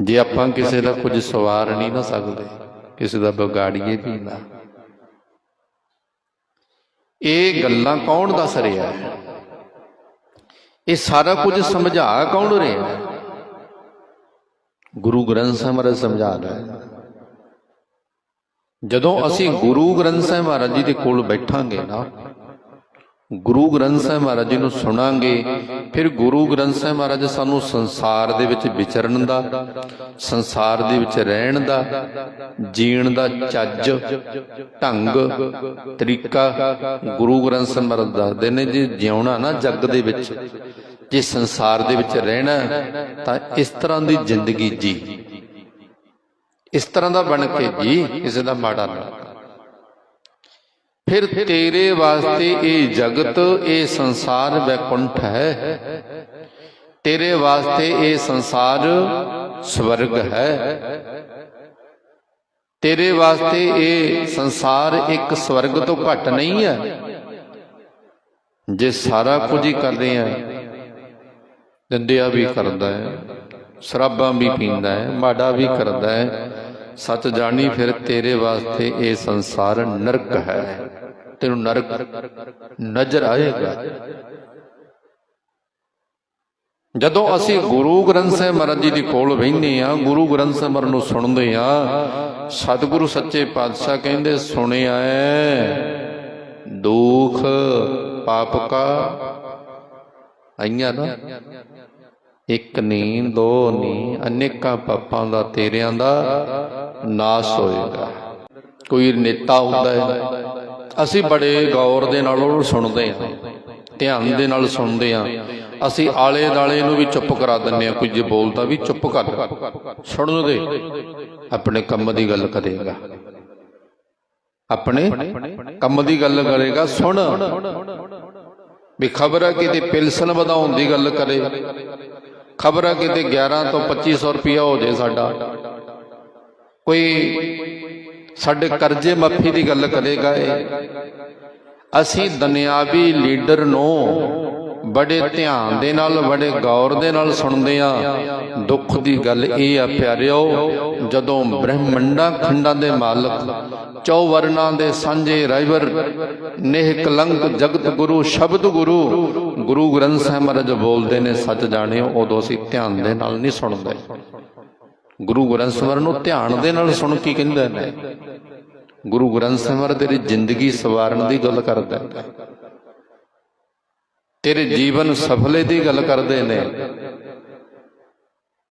ਜੇ ਆਪਾਂ ਕਿਸੇ ਦਾ ਕੁਝ ਸਵਾਰ ਨਹੀਂ ਨਾ ਸਕਦੇ, ਕਿਸੇ ਦਾ ਵਿਗਾੜੀਏ ਵੀ ਨਾ। ਇਹ ਗੱਲਾਂ ਕੌਣ ਦੱਸ ਰਿਹਾ ਹੈ? ਇਹ ਸਾਰਾ ਕੁਝ ਸਮਝਾ ਕੌਣ ਰਿਹਾ ਹੈ? ਗੁਰੂ ਗ੍ਰੰਥ ਸਾਹਿਬ ਮਹਾਰਾਜ ਸਮਝਾ ਰਿਹਾ ਜਦੋਂ ਅਸੀਂ ਗੁਰੂ ਗ੍ਰੰਥ ਸਾਹਿਬ ਮਹਾਰਾਜ ਜੀ ਦੇ ਕੋਲ ਬੈਠਾਂਗੇ ਨਾ ਗੁਰੂ ਗ੍ਰੰਥ ਸਾਹਿਬ ਮਹਾਰਾਜ ਜੀ ਨੂੰ ਸੁਣਾਂਗੇ, ਫਿਰ ਗੁਰੂ ਗ੍ਰੰਥ ਸਾਹਿਬ ਮਹਾਰਾਜ ਸਾਨੂੰ ਸੰਸਾਰ ਦੇ ਵਿੱਚ ਵਿਚਰਨ ਦਾ, ਸੰਸਾਰ ਦੇ ਵਿੱਚ ਰਹਿਣ ਦਾ, ਜੀਣ ਦਾ ਚੱਜ, ਢੰਗ, ਤਰੀਕਾ ਗੁਰੂ ਗ੍ਰੰਥ ਸਾਹਿਬ ਮਹਾਰਾਜ ਦੱਸਦੇ ਨੇ ਜੇ ਜਿਉਣਾ ਨਾ ਜੱਗ ਦੇ ਵਿੱਚ, ਜੇ ਸੰਸਾਰ ਦੇ ਵਿੱਚ ਰਹਿਣਾ ਤਾਂ ਇਸ ਤਰ੍ਹਾਂ ਦੀ ਜ਼ਿੰਦਗੀ ਜੀ। ਇਸ ਤਰ੍ਹਾਂ ਦਾ ਬਣ ਕੇ ਜੀ, ਕਿਸੇ ਦਾ ਮਾੜਾ ਨਾ ਫਿਰ ਤੇਰੇ ਵਾਸਤੇ ਇਹ ਜਗਤ, ਇਹ ਸੰਸਾਰ ਵੈਕੁੰਠ ਹੈ। ਤੇਰੇ ਵਾਸਤੇ ਇਹ ਸੰਸਾਰ ਸਵਰਗ ਹੈ। ਤੇਰੇ ਵਾਸਤੇ ਇਹ ਸੰਸਾਰ ਇੱਕ ਸਵਰਗ ਤੋਂ ਘੱਟ ਨਹੀਂ ਹੈ। ਜੇ ਸਾਰਾ ਕੁਝ ਹੀ ਕਰਦੇ ਆ, ਦੰਦਿਆ ਵੀ ਕਰਦਾ ਹੈ, ਸ਼ਰਾਬਾਂ ਵੀ ਪੀਂਦਾ ਹੈ, ਮਾੜਾ ਵੀ ਕਰਦਾ ਹੈ ਸੱਚ ਜਾਣੀ ਫਿਰ ਤੇਰੇ ਵਾਸਤੇ ਇਹ ਸੰਸਾਰ ਨਰਕ ਹੈ। ਤੈਨੂੰ ਨਰਕ ਨਜ਼ਰ ਆਏਗਾ। ਜਦੋਂ ਅਸੀਂ ਗੁਰੂ ਗ੍ਰੰਥ ਸਾਹਿਬ ਮਹਾਰਾਜ ਜੀ ਦੇ ਕੋਲ ਬੈਠਨੇ ਆ ਗੁਰੂ ਗ੍ਰੰਥ ਸਾਹਿਬ ਮਹਾਰਾਜ ਨੂੰ ਸੁਣਦੇ ਆ ਸਤਿਗੁਰੂ ਸੱਚੇ ਪਾਤਸ਼ਾਹ ਕਹਿੰਦੇ, ਸੁਣਿਆ ਹੈ ਦੁਖ, ਪਾਪ ਕਾ, ਆਈਆਂ ਨਾ? ਇੱਕ ਨਹੀਂ ਦੋ ਨਹੀਂ ਅਨੇਕਾਂ ਪਾਪਾਂ ਦਾ, ਤੇਰਿਆਂ ਦਾ ਨਾਸ਼ ਹੋਏਗਾ। ਕੋਈ ਨੇਤਾ ਹੁੰਦਾ ਹੈ, ਅਸੀਂ ਬੜੇ ਗੌਰ ਦੇ ਨਾਲ ਉਹਨੂੰ ਸੁਣਦੇ ਹਾਂ, ਧਿਆਨ ਦੇ ਨਾਲ ਸੁਣਦੇ ਹਾਂ। ਅਸੀਂ ਆਲੇ ਦਾਲੇ ਨੂੰ ਵੀ ਚੁੱਪ ਕਰਾ ਦਿੰਨੇ ਆ ਕੋਈ ਜੇ ਬੋਲਦਾ ਵੀ ਚੁੱਪ ਕਰ। ਸੁਣਨ ਦੇ, ਆਪਣੇ ਕੰਮ ਦੀ ਗੱਲ ਕਰੇਗਾ। ਆਪਣੇ ਕੰਮ ਦੀ ਗੱਲ ਕਰੇਗਾ, ਸੁਣ। ਵੀ ਖਬਰ ਹੈ ਕਿਤੇ ਪਿਲਸਨ ਵਧਾਉਣ ਦੀ ਗੱਲ ਕਰੇ। ਖਬਰ ਹੈ ਕਿਤੇ 11 ਤੋਂ 2500 ਰੁਪਇਆ ਹੋ ਜੇ ਸਾਡਾ। ਕੋਈ ਸਾਡੇ ਕਰਜ਼ੇ ਮਾਫੀ ਦੀ ਗੱਲ ਕਰੇਗਾ ਇਹ। ਅਸੀਂ ਦੁਨਿਆਵੀ ਲੀਡਰ ਨੂੰ ਬੜੇ ਧਿਆਨ ਦੇ ਨਾਲ ਬੜੇ ਗੌਰ ਦੇ ਨਾਲ ਸੁਣਦੇ ਆ। ਦੁੱਖ ਦੀ ਗੱਲ ਇਹ ਆ, ਪਿਆਰਿਓ, ਜਦੋਂ ਬ੍ਰਹਮੰਡਾਂ ਖੰਡਾਂ ਦੇ ਮਾਲਕ ਚੌ ਦੇ ਸਾਂਝੇ ਰਾਈਵਰ ਨੇਹ ਕਲੰਕ ਜਗਤ ਗੁਰੂ, ਸ਼ਬਦ ਗੁਰੂ ਗੁਰੂ ਗ੍ਰੰਥ ਸਾਹਿਬ ਮਹਾਰਾਜ ਬੋਲਦੇ ਨੇ, ਸੱਚ ਜਾਣਿਓ, ਉਦੋਂ ਅਸੀਂ ਧਿਆਨ ਦੇ ਨਾਲ ਨਹੀਂ ਸੁਣਦੇ। ਗੁਰੂ ਗ੍ਰੰਥ ਸਾਹਿਬ ਨੂੰ ਧਿਆਨ ਦੇ ਨਾਲ ਸੁਣ ਕੇ ਕਹਿੰਦੇ ਨੇ। ਗੁਰੂ ਗ੍ਰੰਥ ਸਾਹਿਬ ਤੇਰੀ ਜ਼ਿੰਦਗੀ ਸਵਾਰਨ ਦੀ ਗੱਲ ਕਰਦਾ ਹੈ। ਤੇਰੇ ਜੀਵਨ ਸਫਲੇ ਦੀ ਗੱਲ ਕਰਦੇ ਨੇ।